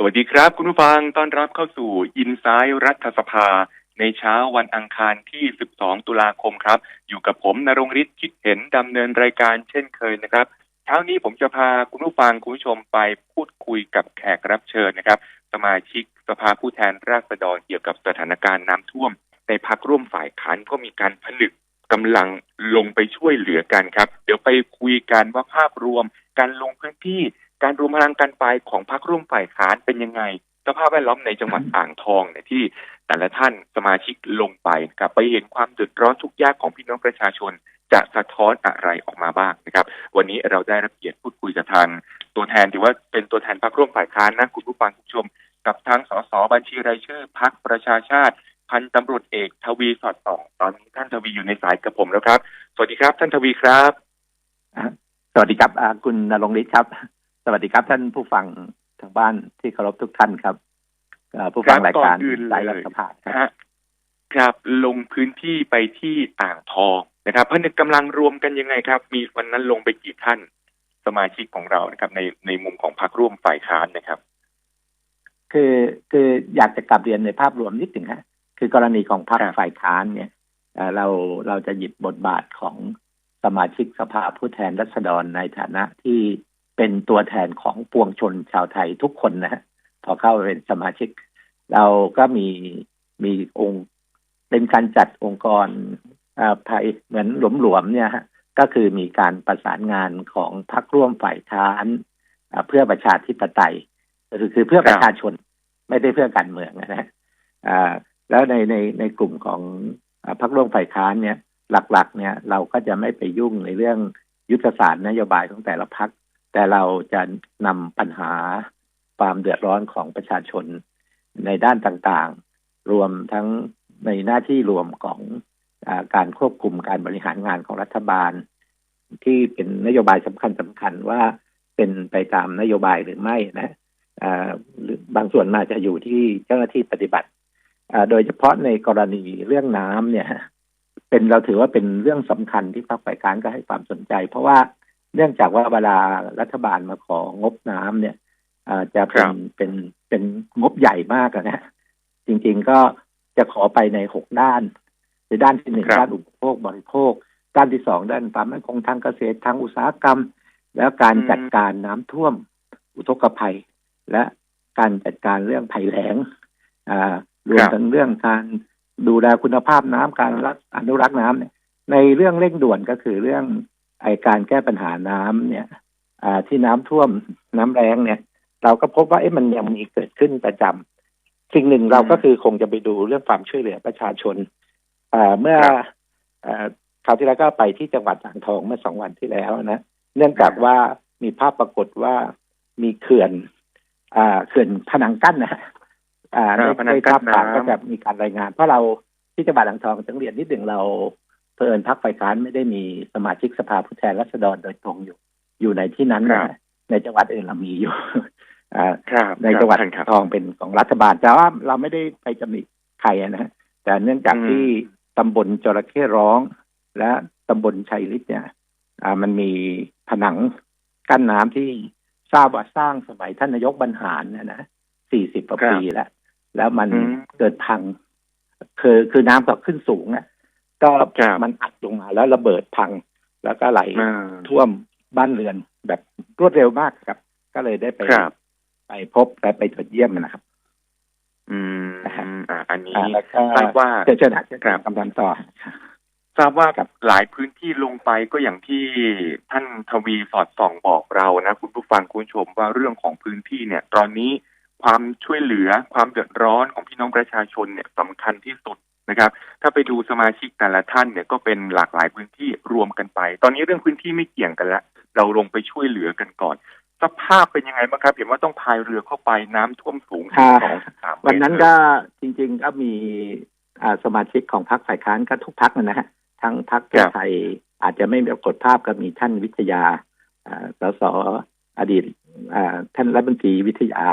สวัสดีครับ คุณผู้ฟังต้อนรับเข้าสู่อินไซ e ์รัฐสภา ในเช้าวันอังคารที่ 12 ตุลาคมครับ อยู่กับผมนรงฤทธิ์คิดเห็นดำเนินรายการเช่นเคยนะครับ เช้านี้ผมจะพาคุณผู้ฟังคุณผู้ชมไปพูดคุยกับแขกรับเชิญนะครับ สมาชิกสภาผู้แทนราษฎรเกี่ยวกับสถานการณ์น้ำท่วม ในพักร่วมฝ่ายค้านก็มีการผนึกกำลังลงไปช่วยเหลือกันครับ เดี๋ยวไปคุยกันว่าภาพรวมการลงพื้นที่ การรวมพลังกันไปของพรรคร่วมฝ่ายค้านเป็นยังไงสภาพแวดล้อมในจังหวัดอ่างทองเนี่ยที่แต่ละท่านสมาชิกลงไปนะครับไปเห็นความเดือดร้อนทุกข์ยากของพี่น้องประชาชน จะสะท้อนอะไรออกมาบ้างนะครับ วันนี้เราได้รับเกียรติพูดคุยกับทางตัวแทนถือว่าเป็นตัวแทนพรรคร่วมฝ่ายค้านนะคุณผู้ฟังคุณผู้ชม กับทางสสบัญชีรายชื่อพรรคประชาชาติ พันตำรวจเอกทวีสอดส่องตอนนี้ท่านทวีอยู่ในสายกับผมแล้วครับ สวัสดีครับ ท่านทวีครับ สวัสดีครับอ่าคุณนรงฤทธิ์ครับส วัสดีครับท่านผู้ฟังทางบ้านที่เคารพทุกท่านครับอ่าผู้ฟังรายการก่อนอื่นเลยสายรัฐสภาครับฮะครับลงพื้นที่ไปที่อ่างทองนะครับผนึกกำลังรวมกันยังไงครับ มีวันนั้นลงไปกี่ท่านสมาชิกของเรานะครับ ในในมุมของพรรคร่วมฝ่ายค้านนะครับ คือคืออยากจะกลับเรียนในภาพรวมนิดหนึ่งฮะคือกรณีของพรรคครับฝ่ายค้านเนี่ยเอ่อเราเราจะหยิบบทบาทของสมาชิกสภาผู้แทนรัษฎรในฐานะที่ เป็นตัวแทนของปวงชนชาวไทยทุกคนนะฮะพอเข้าไปเป็นสมาชิก เราก็มีมีองค์เป็นการจัดองค์กรอ่าภายเหมือนหลวมๆเนี่ยฮะก็คือมีการประสานงานของพรรคร่วมฝ่ายค้านอ่าเพื่อประชาธิปไตยคือคือเพื่อประชาชนไม่ได้เพื่อการเมืองนะฮะอ่าแล้วในในในกลุ่มของอ่าพรรคร่วมฝ่ายค้านเนี่ย หลัก ๆ เนี่ยเราก็จะไม่ไปยุ่งในเรื่องยุทธศาสตร์นโยบายของแต่ละพรรค แต่เราจะนำปัญหาความเดือดร้อนของประชาชนในด้านต่างๆ รวมทั้งในหน้าที่รวมของอการควบคุมการบริหารงานของรัฐบาล ที่เป็นนโยบายสำคัญสำคัญว่าเป็นไปตามนโยบายหรือไม่นะอ่าหรือบางส่วนมาจะอยู่ที่เจ้าหน้าที่ปฏิบัติอ่าโดยเฉพาะในกรณีเรื่องน้ำเนี่ย เป็นเราถือว่าเป็นเรื่องสำคัญที่พรรคฝ่ายค้านก็ให้ความสนใจ เพราะว่า เนื่องจากว่าเวลารัฐบาลมาของบน้ำเนี่ยอ่าจะเป็ครันบเป็นเป็นงบใหญ่มากอะนะจริงๆก็จะขอไปในหกด้านคือด้านที่หนึ่งครับด้านอุปโภคบริโภค ด้านที่สองด้านความมั่นคงทางเกษตรทางอุตสาหกรรม แล้วการอืมจัดการน้ำท่วมอุทกภัย และการจัดการเรื่องภัยแล้งอ่ารวมทั้งเรื่องการดูแลคุณภาพน้ำการรักอนุรักษ์น้ำเนี่ยในเรื่องเร่งด่วนก็คือเรื่อง ไอการแก้ปัญหาน้ำเนี่ยอ่าที่น้ำท่วมน้ำแรงเนี่ย เราก็พบว่าเอ๊ะมันยังมีเกิดขึ้นประจำสิ่งหนึ่งเราก็คือคงจะไปดูเรื่องความช่วยเหลือประชาชนอ่าเมื่อครับอ่าคราวที่แล้วก็ไปที่จังหวัดอ่างทองเมื่อสองวันที่แล้วนะเนื่องจากว่ามีภาพปรากฏว่ามีเขื่อนอ่าเขื่อนผนังกั้นนะฮะอ่าอ่าได้ผนังได้กั้ทรานบข่าวน้ำก็จะมีการรายงาน เพราะเราที่จังหวัดอ่างทองต้องเรียนนิดหนึ่งเรา เพิ่นพักฝ่ายค้านไม่ได้มีสมาชิกสภาผู้แทนราษฎรโดยตรงอยู่ อยู่ในที่นั้นครันะบฮะในจังหวัดอื่นเรามีอยู่อ่าครับในจังหวัดท่านครับทองเป็นของรัฐบาล แต่ว่าเราไม่ได้ไปจำหนิใครอะนะฮะแต่เนื่องจากอืมที่ตำบลจระเข้ร้อง และตำบลชัยฤทธิ์เนี่ยอ่ามันมีผนังกั้นน้ำที่ทราบว่าสร้างสมัยท่านนายกบรรหารนะนะสี่สิบกว่าครับปีแล้ว แล้วมันอืมเกิดพัง คือคือน้ำก็ขึ้นสูงอะ ก็ครับมันอัดลงมาแล้วระเบิดพัง แล้วก็ไหลอ่าท่วมบ้านเรือนแบบรวดเร็วมากครับ ก็เลยได้ไปครับไปพบและไปตรวจเยี่ยมนะครับ อืมนะฮะอ่า อันนี้อ่าแล้วก็ทราบว่าเชิญเชิญหาเชิญครับคำถามต่อทราบว่าครับหลายพื้นที่ลงไปก็อย่างที่ท่านทวีสอดส่องบอกเรานะ คุณผู้ฟังคุณผู้ชมว่าเรื่องของพื้นที่เนี่ย ตอนนี้ความช่วยเหลือความเดือดร้อนของพี่น้องประชาชนเนี่ยสำคัญที่สุด นะครับ ถ้าไปดูสมาชิกแต่ละท่านเนี่ยก็เป็นหลากหลายพื้นที่รวมกันไป ตอนนี้เรื่องพื้นที่ไม่เกี่ยงกันละ เราลงไปช่วยเหลือกันก่อน สภาพเป็นยังไงบ้างครับ เห็นว่าต้องพายเรือเข้าไปน้ำท่วมสูงถึงค่ะสองสามเมตรวันนั้นก็จริง ๆ ก็มีอ่าสมาชิกของพรรคฝ่ายค้านก็ทุกพรรคนะฮะทั้งพรรคเพื่อไทยอาจจะไม่ปรากฏภาพก็มีท่านวิทยาอ่าสสอดีตอ่าท่านรัฐมนตรีวิทยา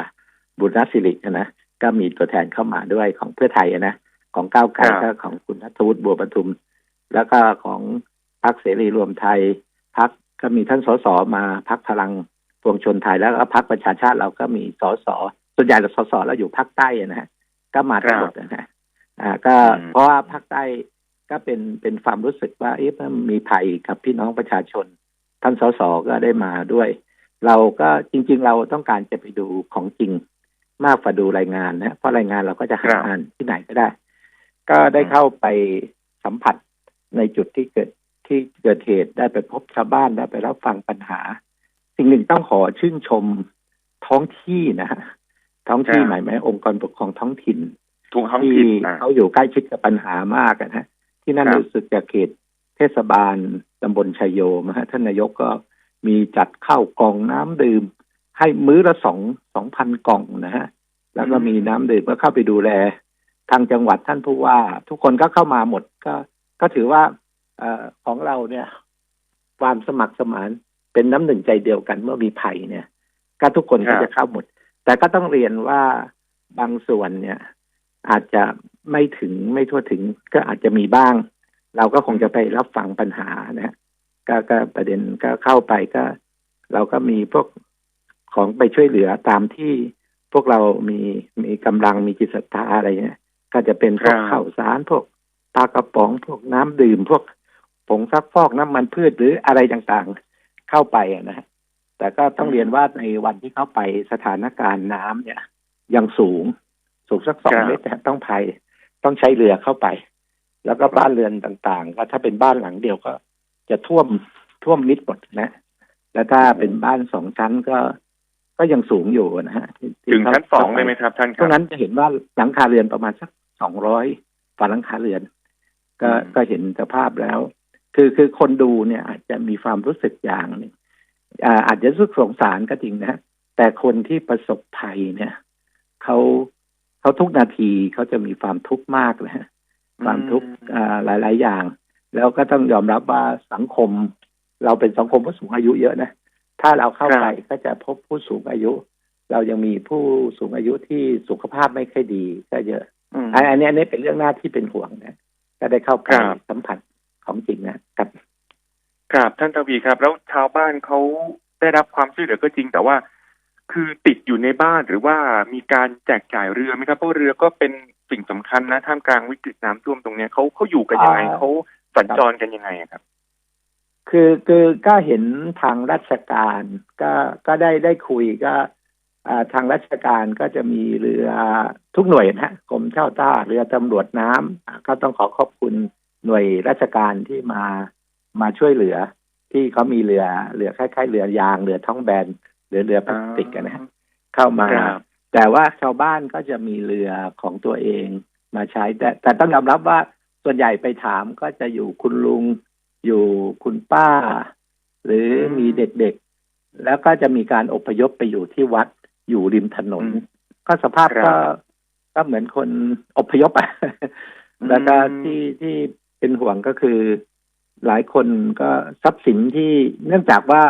บุญรัศิรินะก็มีตัวแทนเข้ามาด้วยของเพื่อไทยนะ ของก้าวไกลครับก็ของคุณนัทวุฒิบัวประทุม แล้วก็ของพรรคเสรีรวมไทยพรรคก็มีท่านสสมาพรรคพลังปวงชนไทยแล้วก็พรรคประชาชาติเราก็มีสสส่วนใหญ่เราสสเราอยู่ภาคใต้อะนะฮะก็มาทั้งหมดนะฮะอ่า ก็อืมเพราะว่าภาคใต้ก็เป็นเป็นความรู้สึกว่าเอ๊ะมันมีภัยกับพี่น้องประชาชน ท่านสสก็ได้มาด้วย เราก็จริง ๆ เราต้องการจะไปดูของจริงมากกว่าดูรายงานนะเพราะรายงานเราก็จะหาครับอ่านที่ไหนก็ได้ ก็ได้เข้าไปสัมผัสในจุดที่เกิดที่เกิดเหตุได้ไปพบชาวบ้านได้ไปรับฟังปัญหา สิ่งหนึ่งต้องขอชื่นชมท้องที่นะฮะท้องที่ครับหมายไหมองค์กรปกครองท้องถิ่นทุกท้องที่ถิ่นนะเขาอยู่ใกล้ชิดกับปัญหามากอะนะฮะ ที่นั่นครับรู้สึกจะเขตเทศบาลตำบลชัยโยมฮะท่านนายกก็มีจัดข้าวกล่องน้ำดื่ม ให้มื้อละสองสองพันกล่องนะฮะ แล้วก็มีน้ำดื่มก็เข้าไปดูแล ทางจังหวัดท่านผู้ว่า ทุกคนก็เข้ามาหมดก็ก็ถือว่าเออของเราเนี่ย ความสมัครสมานเป็นน้ำหนึ่งใจเดียวกันเมื่อมีภัยเนี่ย ก็ทุกคนก็จะเข้าหมด แต่ก็ต้องเรียนว่าบางส่วนเนี่ย อาจจะไม่ถึงไม่ทั่วถึงก็อาจจะมีบ้าง เราก็คงจะไปรับฟังปัญหานะฮะก็ก็ประเด็นก็เข้าไปก็ เราก็มีพวกของไปช่วยเหลือตามที่พวกเรามีมีกำลังมีจิตศรัทธาอะไรเนี่ย ก็จะเป็นพวกครับข้าวสารพวกปลากระป๋องพวกน้ำดื่ม พวกผงซักฟอกน้ำมันพืชหรืออะไรต่างๆเข้าไปอะนะฮะแต่ก็ต้องเรียนว่าในวันที่เข้าไปสถานการณ์น้ำเนี่ย ยังสูงสูงสักสองครับเมตรนะต้องภัยต้องใช้เรือเข้าไป แล้วก็บ้านเรือนต่างๆ ก็ถ้าเป็นบ้านหลังเดียวก็ จะท่วมท่วมมิดหมดนะ แล้วถ้าเป็นบ้านสองชั้นก็ก็ยังสูงอยู่นะฮะที่ที่ถึงชั้นสองข้าปเลยไหมครับท่านคเพรับราะงั้นจะเห็นว่าหลังคาเรือนประมาณสัก สองร้อยฝ่าหลังคาเรือน ก็อืมก็เห็นสภาพแล้ว คือคือคนดูเนี่ย อาจจะมีความรู้สึกอย่างหนึงอ่าอาจจะรู้สึกสงสารก็จริงนะ แต่คนที่ประสบภัยเนี่ยเขาเขาทุกนาทีเขาจะมีความทุกข์มากนะฮะความทุกข์อ่าหลายๆอย่าง แล้วก็ต้องยอมรับว่าสังคม เราเป็นสังคมผู้สูงอายุเยอะนะถ้าเราเข้าไปก็จะพบผู้สูงอายุ เรายังมีผู้สูงอายุที่สุขภาพไม่ค่อยดีก็เยอะ อืมอันอันนี้อันนี้เป็นเรื่องหน้าที่เป็นห่วงนะก็ได้เข้าไปครับสัมผัสของจริงนะครับครับท่านทวีครับ แล้วชาวบ้านเขาได้รับความช่วยเหลือก็จริง แต่ว่าคือติดอยู่ในบ้านหรือว่ามีการแจกจ่ายเรือไหมครับเพราะเรือก็เป็นสิ่งสำคัญนะท่ามกลางวิกฤตน้ำท่วมตรงเนี้ยเขาเขาอยู่กันยังไงอ่าเขาสัญจรกันยังไงอะครับ คือคือก็เห็นทางราชการ ก็ก็ได้ได้คุยก็อ่า ทางราชการก็จะมีเรือทุกหน่วยนะฮะกรมเช่าท่าเรือตำรวจน้ำอ่าก็ต้องขอขอบคุณหน่วยราชการที่มามาช่วยเหลือ ที่เขามีเรือเรือคล้ายๆเรือยางเรือท้องแบนหรือเรือพลาสติกอะนะฮะเข้ามาครับแต่ว่าชาวบ้านก็จะมีเรือของตัวเองมาใช้ แต่แต่ต้องยอมรับว่าส่วนใหญ่ไปถามก็จะอยู่คุณลุงอยู่คุณป้า หรือมีเด็กๆ แล้วก็จะมีการอพยพไปอยู่ที่วัด อยู่ริมถนนอืมก็สภาพครับก็ก็เหมือนคนอพยพอะอืมแล้วก็ที่ที่เป็นห่วงก็คือ หลายคนก็ทรัพย์สินที่เนื่องจากว่า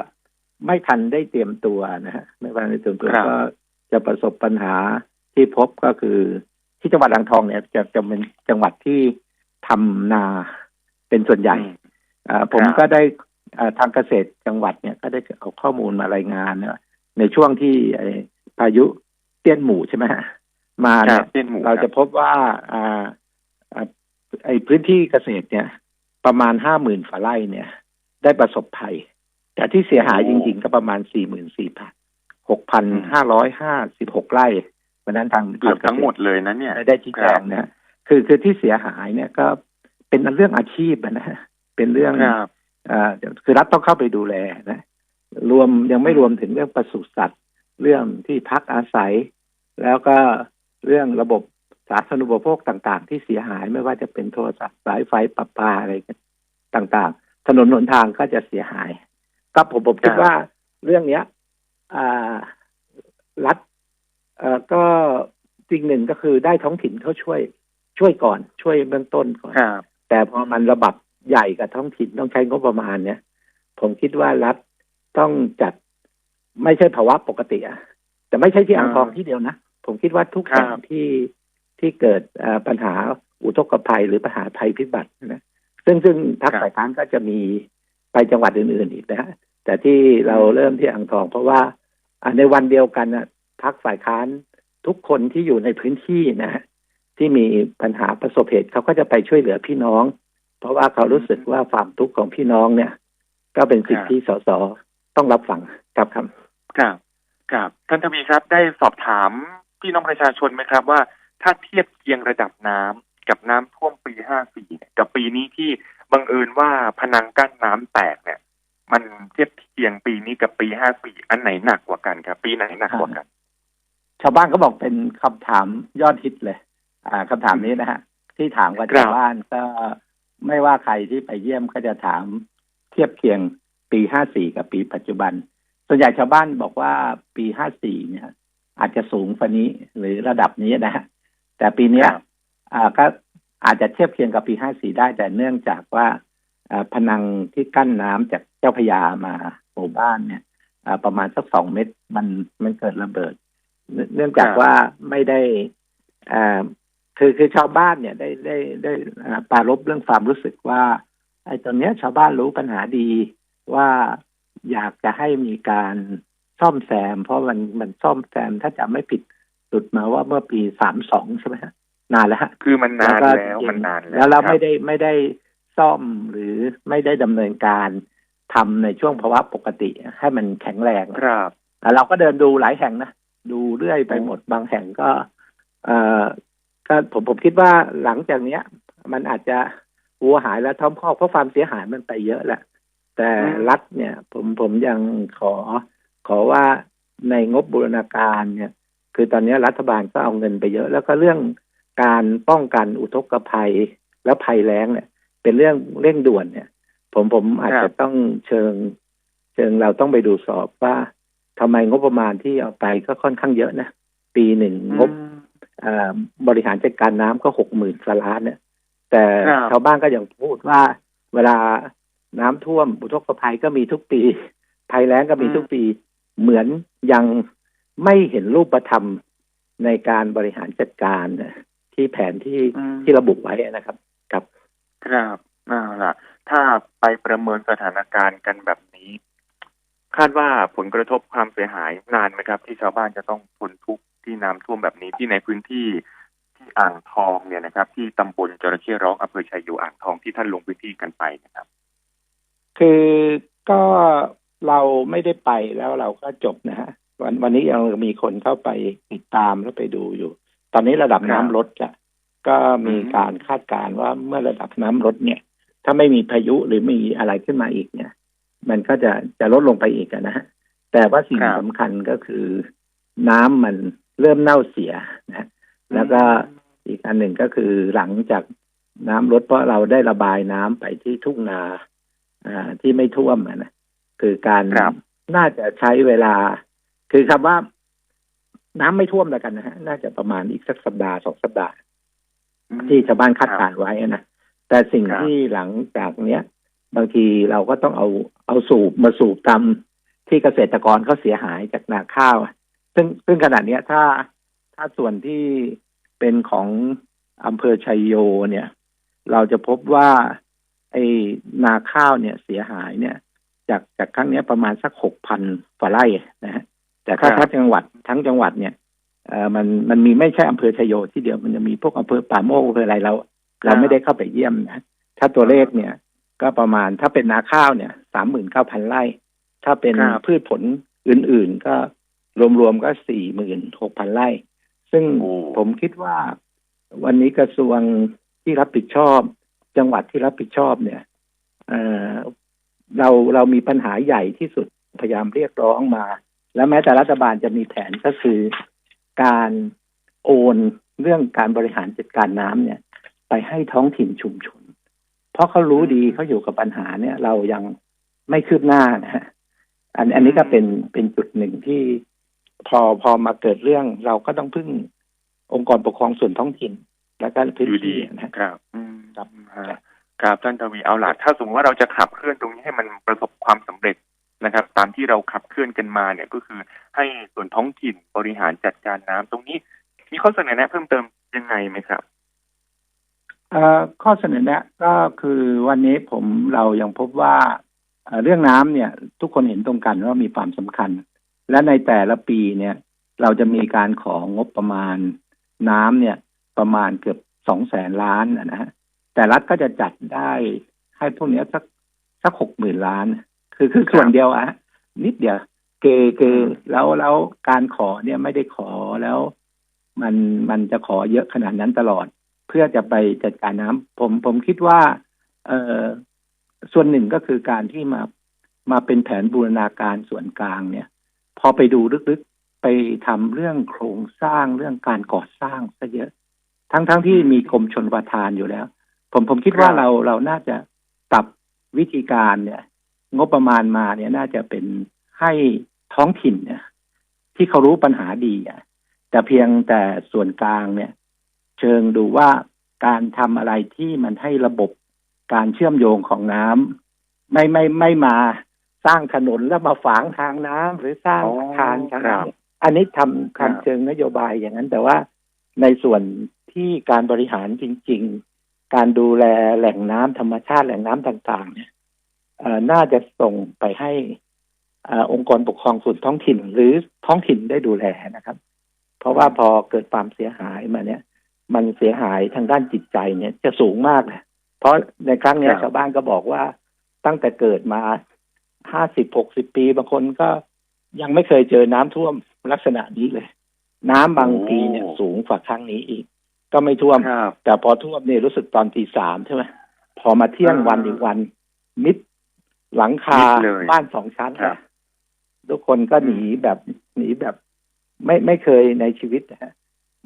ไม่ทันได้เตรียมตัวนะฮะไม่ทันได้เตรียมตัวครับก็จะประสบปัญหาที่พบก็คือที่จังหวัดอ่างทองเนี่ยจะจะเป็นจังหวัดที่ทำนาเป็นส่วนใหญ่อืมอ่าผมครับก็ได้อ่าทางเกษตรจังหวัดเนี่ยก็ได้เอาข้อมูลมารายงานนะในช่วงที่ไอ้ พายุเตี้ยนหมู่ใช่ไหมฮะมาคเนี่รัยบเส้นหมูเราจะพบว่าอ่าอ่าไอ้พื้นที่เกษตรเนี่ย ประมาณห้าหมื่นฝาไร่เนี่ย ได้ประสบภัย แต่ที่เสียหายจริง ๆ ก็ประมาณสี่หมื่นสี่พันหกพันห้าร้อยห้าสิบหกไร่เพราะฉะนั้นทางเกือบทั้งหมดเลยนะเนี่ยได้ชี้แจงนะฮะคือคือที่เสียหายเนี่ยก็เป็นเรื่องอาชีพอะนะฮะเป็นเรื่องครับอ่าคือรัฐต้องเข้าไปดูแลนะ รวมยังไม่รวมถึงเรื่องปศุสัตว์ เรื่องที่พักอาศัย แล้วก็เรื่องระบบสาธารณูปโภคต่าง ๆ ที่เสียหายไม่ว่าจะเป็นโทรศัพท์สายไฟประปาอะไรกันต่าง ๆ ถนนหนทางก็จะเสียหาย ก็ผมผมคิดครับว่าเรื่องเนี้ยอ่ารัฐเอ่อก็สิ่งหนึ่งก็คือได้ท้องถิ่นเขาช่วย ช่วยก่อน ช่วยเบื้องต้นก่อนครับแต่พอมันระบาดใหญ่กับท้องถิ่นต้องใช้งบประมาณเนี่ย ผมคิดว่ารัฐต้องจัด ไม่ใช่ภาวะปกติอะแต่ไม่ใช่ที่อ่างทองอ่าที่เดียวนะ ผมคิดว่าทุกครับแห่งที่ที่เกิดเอ่อปัญหาอุทกภัยหรือปัญหาภัยพิบัตินะซึ่งซึ่งทักฝ่ายค้านก็จะมีไปจังหวัดอื่น ๆ อีกนะฮะแต่ที่เราเริ่มที่อ่างทอง เพราะว่าอ่าในวันเดียวกันนะพักฝ่ายค้านทุกคนที่อยู่ในพื้นที่นะฮะที่มีปัญหาประสบเหตุเขาก็จะไปช่วยเหลือพี่น้อง เพราะว่าเขารู้สึกว่าความทุกข์ของพี่น้องเนี่ย ก็เป็นสิ่งครับที่สสต้องรับฟังครับครับ ครับครับท่านทวีครับได้สอบถามพี่น้องประชาชนไหมครับ ว่าถ้าเทียบเคียงระดับน้ำกับน้ำท่วมปี54เนี่ยกับปีนี้ที่บังเอิญว่าพนังกั้นน้ำแตกเนี่ย มันเทียบเคียงปีนี้กับปี54อันไหนหนักกว่ากันครับ ปีไหนหนักกว่ากัน ชาวบ้านเขาบอกเป็นคำถามยอดฮิตเลย อ่าคำถามนี้นะฮะที่ถามกับครับชาวบ้านก็ไม่ว่าใครที่ไปเยี่ยมก็จะถามเทียบเคียงปีห้าสี่กับปีปัจจุบัน ส่วนใหญ่ชาวบ้านบอกว่าปีห้าสี่เนี่ย อาจจะสูงกว่านี้หรือระดับนี้นะฮะแต่ปีเนี้ยครับอ่าก็อาจจะเทียบเคียงกับปีห้าสี่ได้ แต่เนื่องจากว่าอ่าพนังที่กั้นน้ำจากเจ้าพระยามาหมู่บ้านเนี่ยอ่าประมาณสักสองเมตรมันมันเกิดระเบิด เนื่องเนื่องจากครับว่าไม่ได้อ่าคือคือชาวบ้านเนี่ยได้ได้ได้อ่าปรารบเรื่องความรู้สึกว่าไอ้ตอนเนี้ยชาวบ้านรู้ปัญหาดีว่า อยากจะให้มีการซ่อมแซม เพราะมันมันซ่อมแซมถ้าจะไม่ผิดสุดมาว่าเมื่อปีสามสองใช่ไหมฮะนานแล้วฮะคือมันนานก็แล้วมันนานแล้ว แล้วเราครับไม่ได้ไม่ได้ซ่อมหรือไม่ได้ดำเนินการทำในช่วงภาวะปกติให้มันแข็งแรงครับอะเราก็เดินดูหลายแห่งนะดูเรื่อยไปหมดบางแห่งก็ เอ่อก็ผมผมคิดว่าหลังจากเนี้ย มันอาจจะวัวหายแล้วท้อมคอกเพราะความเสียหายมันไปเยอะแหละ แต่อืมรัฐเนี่ย ผมผมยังขอ ขอว่าในงบบูรณาการเนี่ย คือตอนนี้รัฐบาลก็เอาเงินไปเยอะ แล้วก็เรื่องการป้องกันอุทกภัยและภัยแล้งเนี่ย เป็นเรื่องเร่งด่วนเนี่ย ผมผมอาจครัจะบต้องเชิง เชิงเราต้องไปดูสอบว่าทำไมงบประมาณที่เอาไปก็ค่อนข้างเยอะนะปีหนึ่งงบอืมเอ่อบริหารจัดการน้ำก็หกหมื่นล้านเนี่ย แต่ครับชาวบ้านก็ยังพูดว่าเวลา น้ำท่วมอุทกภัยก็มีทุกปี ภัยแล้งก็มีทุกปี เหมือนยังไม่เห็นรูปธรรมในการบริหารจัดการนะที่แผนที่อืมที่ระบุไว้นะครับครับ ครับเอาล่ะถ้าไปประเมินสถานการณ์กันแบบนี้ คาดว่าผลกระทบความเสียหายนานไหมครับ ที่ชาวบ้านจะต้องทนทุกข์ที่น้ำท่วมแบบนี้ที่ในพื้นที่ที่อ่างทองเนี่ยนะครับ ที่ตำบลจระเข้ร้องอำเภอชัยโยอ่างทองที่ท่านลงพื้นที่กันไปนะครับ คือก็เราไม่ได้ไปแล้วเราก็จบนะฮะวันวันนี้ยังมีคนเข้าไปติดตามแล้วไปดูอยู่ ตอนนี้ระดับน้ำลดล้วก็มีการคาดการณ์ว่าเมื่อระดับน้ำลดเนี่ย ถ้าไม่มีพายุหรือมีอะไรขึ้นมาอีกเนี่ย มันก็จะจะลดลงไปอีกนะฮะแต่ว่าสิ่งครับสำคัญก็คือ น้ำมันเริ่มเน่าเสียนะแล้วก็อีกอันหนึ่งก็คือหลังจากน้ำลดเพราะเราได้ระบายน้ำไปที่ทุ่งนา ที่ไม่ท่วมอะนะคือการครับน่าจะใช้เวลา คือคำว่า น้ำไม่ท่วมแล้วกันนะฮะน่าจะประมาณอีกสักสัปดาห์สองสัปดาห์ ที่ชาวบ้านคาดการณ์ไว้นะแต่สิ่งครับที่หลังจากเนี้ย บางทีเราก็ต้องเอาเอาสูบมาสูบตามที่เกษตรกรเขาเสียหายจากนาข้าวอะซึ่งซึ่งขณะเนี้ยถ้าถ้าส่วนที่เป็นของอำเภอชัยโยเนี่ย เราจะพบว่า ไอ้นาข้าวเนี่ยเสียหายเนี่ย จากจากครั้งเนี้ยประมาณสักหกพันฝาไร่นะฮะแต่ถ้าครับทั้งจังหวัดทั้งจังหวัดเนี่ยเอ่อมันมันมีไม่ใช่อำเภอชัยโยที่เดียวมันจะมีพวกอำเภอป่าโมกอำเภออะไรเรา เราไม่ได้เข้าไปเยี่ยมนะถ้าตัวเลขเนี่ย ก็ประมาณถ้าเป็นนาข้าวเนี่ยสามหมื่นเก้าพันไร่ ถ้าเป็นครับพืชผลอื่นๆ ก็รวมๆก็สี่หมื่นหกพันไร่ ซึ่งโอ้ผมคิดว่า วันนี้กระทรวงที่รับผิดชอบ จังหวัดที่รับผิดชอบเนี่ยเอ่อเราเรามีปัญหาใหญ่ที่สุดพยายามเรียกร้องมา แล้วแม้แต่รัฐบาลจะมีแผนก็คือการโอนเรื่องการบริหารจัดการน้ำเนี่ย ไปให้ท้องถิ่นชุมชน เพราะเขารู้ดีเขาอยู่กับปัญหาเนี่ย เรายังไม่คืบหน้านะฮะอันอันนี้ก็เป็นเป็นจุดหนึ่งที่พอพอมาเกิดเรื่อง เราก็ต้องพึ่งองค์กรปกครองส่วนท้องถิ่น และก็พื้นอยู่ดีที่นะฮะครับอืมครับฮะครับท่านทวีเอาล่ะถ้าสมมติว่าเราจะขับเคลื่อนตรงนี้ให้มันประสบความสำเร็จนะครับ ตามที่เราขับเคลื่อนกันมาเนี่ยก็คือให้ส่วนท้องถิ่นบริหารจัดการน้ำตรงนี้มีข้อเสนอแนะเพิ่มเติมยังไงไหมครับเอ่อข้อเสนอแนะก็คือวันนี้ผมเรายังพบว่าเอ่อเรื่องน้ำเนี่ย ทุกคนเห็นตรงกันว่ามีความสำคัญ และในแต่ละปีเนี่ย เราจะมีการของงบประมาณน้ำเนี่ย ประมาณเกือบสองแสนล้านนะฮะแต่รัฐก็จะจัดได้ให้พวกเนี้ยสักสักหกหมื่นล้าน คือคือส่วนเดียวอะฮะนิดเดียวเกเกแล้วแล้วการขอเนี่ยไม่ได้ขอแล้ว มันมันจะขอเยอะขนาดนั้นตลอด เพื่อจะไปจัดการน้ำผมผมคิดว่า เออส่วนหนึ่งก็คือการที่มามาเป็นแผนบูรณาการส่วนกลางเนี่ย พอไปดูลึกๆไปทำเรื่องโครงสร้างเรื่องการก่อสร้างซะเยอะ ทั้งทั้งที่มีกรมชนประทานอยู่แล้ว ผมผมคิดว่าครับเราเราน่าจะปรับวิธีการเนี่ย งบประมาณมาเนี่ยน่าจะเป็นให้ท้องถิ่นเนี่ย ที่เขารู้ปัญหาดีอะแต่เพียงแต่ส่วนกลางเนี่ย เชิงดูว่าการทำอะไรที่มันให้ระบบการเชื่อมโยงของน้ำไม่ไม่ไม่มาสร้างถนนแล้วมาฝังทางน้ำหรือสร้างอ๋ออาคารทางครับน้ำอันนี้ทำครับทำเชิงนโยบายอย่างนั้นแต่ว่า ในส่วนที่การบริหารจริง ๆ การดูแลแหล่งน้ำธรรมชาติแหล่งน้ำต่างๆ เนี่ยเอ่อน่าจะส่งไปให้เอ่อองค์กรปกครองส่วนท้องถิ่น หรือท้องถิ่นได้ดูแลนะครับ เพราะว่าพอเกิดความเสียหายมาเนี่ย มันเสียหายทางด้านจิตใจเนี่ยจะสูงมากเลยเพราะในครั้งเนี้ยครับชาวบ้านก็บอกว่าตั้งแต่เกิดมาห้าสิบหกสิบปีบางคนก็ยังไม่เคยเจอน้ำท่วมลักษณะนี้เลย น้ำบางปีเนี่ยสูงกว่าครั้งนี้อีก ก็ไม่ท่วมครับแต่พอท่วมเนี่ยรู้สึกตอนตีสามใช่ไหมพอมาเที่ยงอ่าวันอีกวัน มิดหลังคามิดเลยบ้านสองชั้นครับนะทุกคนก็หนีแบบหนีแบบ ไม่ไม่เคยในชีวิตนะฮะ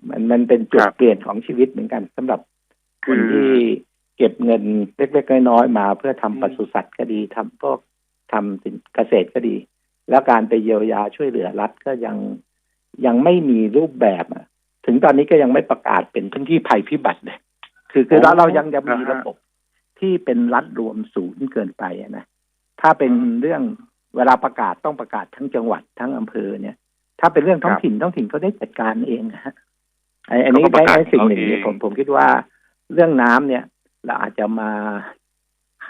มันมันเป็นจุดครับเปลี่ยนของชีวิตเหมือนกันสำหรับคนคือที่เก็บเงินเล็กๆน้อยๆมา เพื่อทำอืมปศุสัตว์ก็ดีทำพวกทำสินเกษตรก็ดี แล้วการไปเยียวยาช่วยเหลือรัฐก็ยัง ยังไม่มีรูปแบบอะถึงตอนนี้ก็ยังไม่ประกาศเป็นพื้นที่ภัยพิบัติเลยคือคือเราโอ้เรายังจะมีนะฮะระบบที่เป็นรัฐรวมศูนย์เกินไปอะนะถ้าเป็นเรื่องเวลาประกาศต้องประกาศทั้งจังหวัดทั้งอำเภอเนี่ย ถ้าเป็นเรื่องท้องถิ่นท้องถิ่นเขาได้จัดการเองนะฮะไอ้อันนี้เขาก็ประได้กาศไอ้สิ่งหนึ่งของเขาที่เองผมผมคิดว่าเรื่องน้ำเนี่ย เราอาจจะมา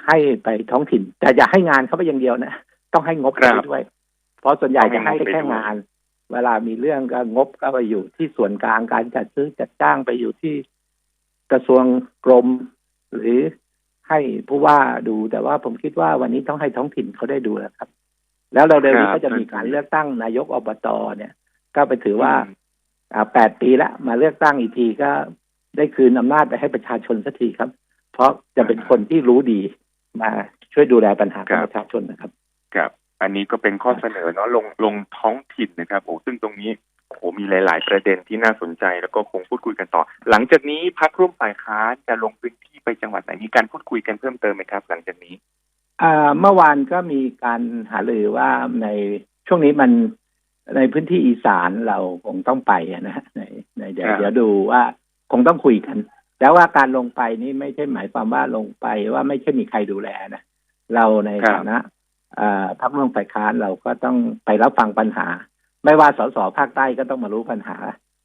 ให้ไปท้องถิ่น แต่อย่าให้งานเขาไปอย่างเดียวนะ ต้องให้งบครัไปบด้วย เพราะส่วนใหญ่ต้องให้จะให้งบไปแค่ด้วยงาน เวลามีเรื่องก็งบก็ไปอยู่ที่ส่วนกลางการจัดซื้อจัดจ้างไปอยู่ที่กระทรวงกรม หรือให้ผู้ว่าดูแต่ว่าผมคิดว่าวันนี้ต้องให้ท้องถิ่นเขาได้ดูแล้วครับ แล้วเราเร็วนี้ก็จะมีการเลือกตั้งนายกอบตเนี่ย ก็ไปถือว่าอืมอ่าแปดปีแล้วมาเลือกตั้งอีกทีก็ได้คืนอำนาจไปให้ประชาชนสักทีครับ เพราะจะเป็นคนที่รู้ดีมาช่วยดูแลปัญหาของประชาชนนะครับ ครับ อันนี้ก็เป็นข้อเสนอเนาะลงลงท้องถิ่นนะครับโอ้ซึ่งตรงนี้โอ้โหมีหลาย ๆ ประเด็นที่น่าสนใจแล้วก็คงพูดคุยกันต่อ หลังจากนี้พักร่วมฝ่ายค้านจะลงพื้นที่ไปจังหวัดไหนมีการพูดคุยกันเพิ่มเติมไหมครับ หลังจากนี้อ่าเมื่อวานก็มีการหารือว่าในช่วงนี้มันในพื้นที่อีสานเราคงต้องไปอะนะในในเดี๋ยวครับเดี๋ยวดูว่าคงต้องคุยกัน แล้วว่าการลงไปนี่ไม่ใช่หมายความว่าลงไปว่าไม่ใช่มีใครดูแลนะเราในฐานะอ่า พรรคร่วมฝ่ายค้านเราก็ต้องไปรับฟังปัญหา ไม่ว่าสสภาคใต้ก็ต้องมารู้ปัญหา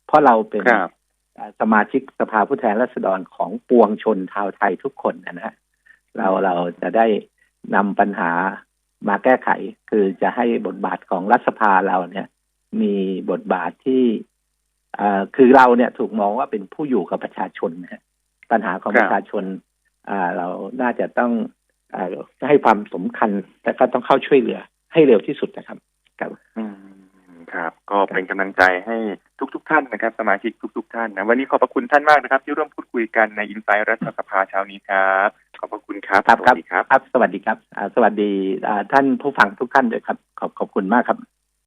เพราะเราเป็นครับอ่าสมาชิกสภาผู้แทนราษฎรของปวงชนชาวไทยทุกคนนะนะเราเราจะได้นำปัญหามาแก้ไข คือจะให้บทบาทของรัฐสภาเราเนี่ย มีบทบาทที่อ่าคือเราเนี่ยถูกมองว่าเป็นผู้อยู่กับประชาชนนะฮะปัญหาของครับประชาชนอ่าเราน่าจะต้องอ่า ให้ความสำคัญและก็ต้องเข้าช่วยเหลือให้เร็วที่สุดนะครับครับอืมครับ ก็เป็นกำลังใจให้ทุกๆทท่านนะครับ สมาชิกทุก ๆ ท่านนะวันนี้ขอบพระคุณท่านมากนะครับ ที่ร่วมพูดคุยกันในอินไซต์รัฐสภาเช้านี้ครับ ขอบพระคุณครับครับสวัสดีครับครับ สวัสดีครับอ่าสวัสดีอ่าท่านผู้ฟังทุกท่านด้วยครับ ขอบขอบคุณมากครับ